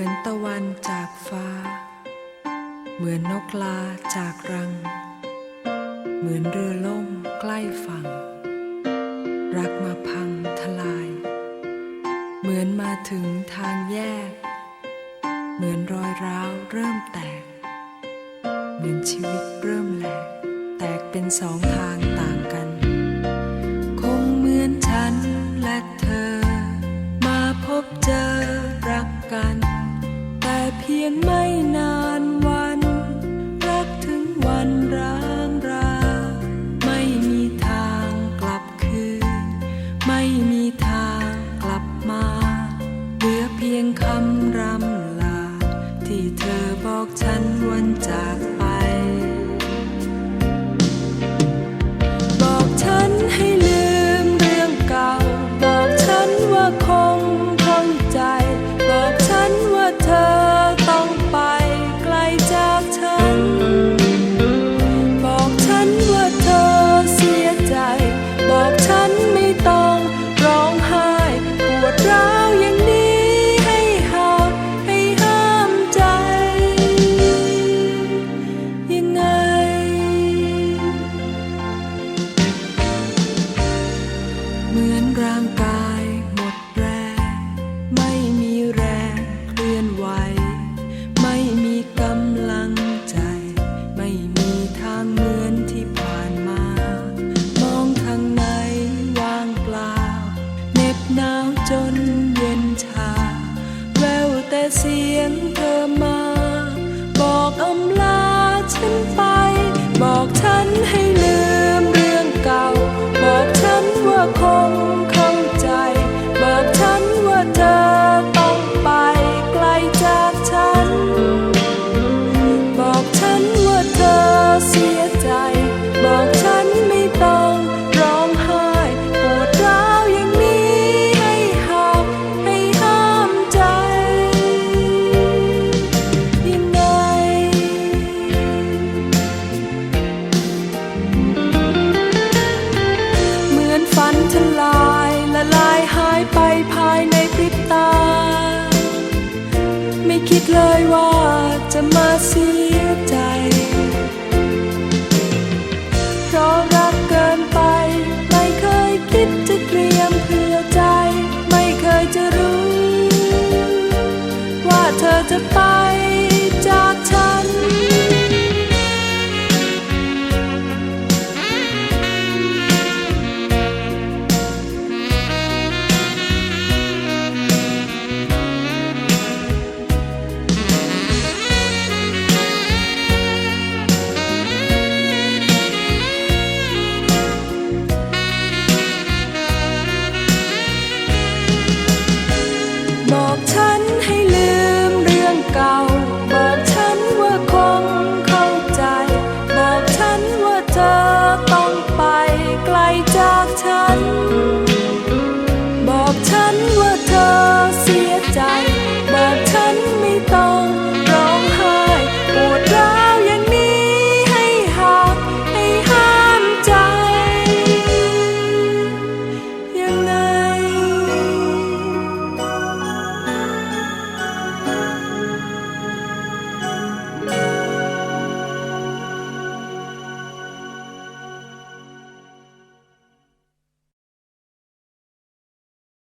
เหมือนตะวันจากฟ้า เหมือนนกลาจากรัง เหมือนเรือล่มใกล้ฝั่ง รักมาพังทลาย เหมือนมาถึงทางแยก เหมือนรอยร้าวเริ่มแตก เหมือนชีวิตเริ่มแหลก แตกเป็นสองทางต่างกัน นานวัน รักถึงวันร้างรา ไม่มีทางกลับคืน ไม่มีทางกลับมา เหลือเพียงคำรำลา ที่เธอบอกฉันวันจากไปบอก ชา แววแต่เสียง คิดเลยว่าจะมาเสียใจ เพราะรักเกินไป ไม่เคยคิดจะเตรียมเผื่อใจ ไม่เคยจะรู้ ว่าเธอจะไป